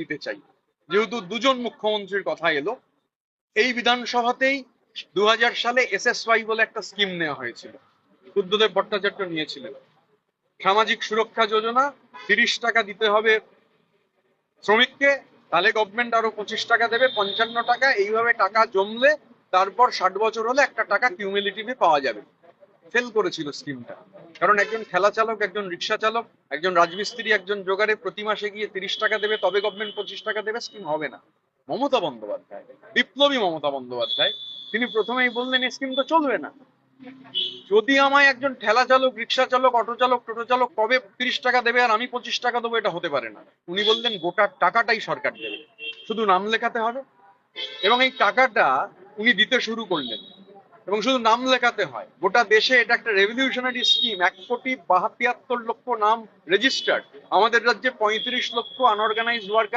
দিতে চাই। যেহেতু দুজন মুখ্যমন্ত্রীর কথা এলো, এই বিধানসভাতেই দু সালে এসএসওয়াই বলে একটা স্কিম নেওয়া হয়েছিল। বুদ্ধদেব ভট্টাচার্য নিয়েছিলেন। সামাজিক সুরক্ষা যোজনা, তিরিশ টাকা দিতে হবে শ্রমিককে, তাহলে গভর্নমেন্ট আরও পঁচিশ টাকা দেবে, পঞ্চান্ন টাকা, এইভাবে টাকা জমলে তারপর ষাট বছর হলে একটা টাকা কিউমিলিটিভে পাওয়া যাবে। ফেল করেছিল স্কিমটা কারণ একজন ঠেলা চালক, একজন রিক্সা চালক, একজন রাজমিস্ত্রি, একজন জোগাড়ে প্রতি মাসে গিয়ে তিরিশ টাকা দেবে, তবে গভর্নমেন্ট পঁচিশ টাকা দেবে স্কিম হবে না। মমতা বন্দ্যোপাধ্যায়, বিপ্লবী মমতা বন্দ্যোপাধ্যায়, তিনি প্রথমেই বললেন এই স্কিম তো চলবে না। যদি আমায় একজন ঠেলা চালক, রিক্সা চালক, অটো চালক, টোটো চালক কবে তিরিশ টাকা দেবে আর আমি পঁচিশ টাকা দেবো, এটা হতে পারে না। উনি বললেন, গোটা টাকাটাই সরকার দেবে। শুধু নাম লেখাতে হবে। এবং এই টাকাটা উনি দিতে শুরু করলেন। এবং শুধু নাম লেখাতে হয়, গোটা দেশে এটা একটা রেভলিউশনারি স্কিম এক কোটি বাহাত্তর লক্ষ নাম রেজিস্টার্ড আমাদের রাজ্যে পঁয়ত্রিশ লক্ষ আনঅর্গানাইজ ওয়ার্কার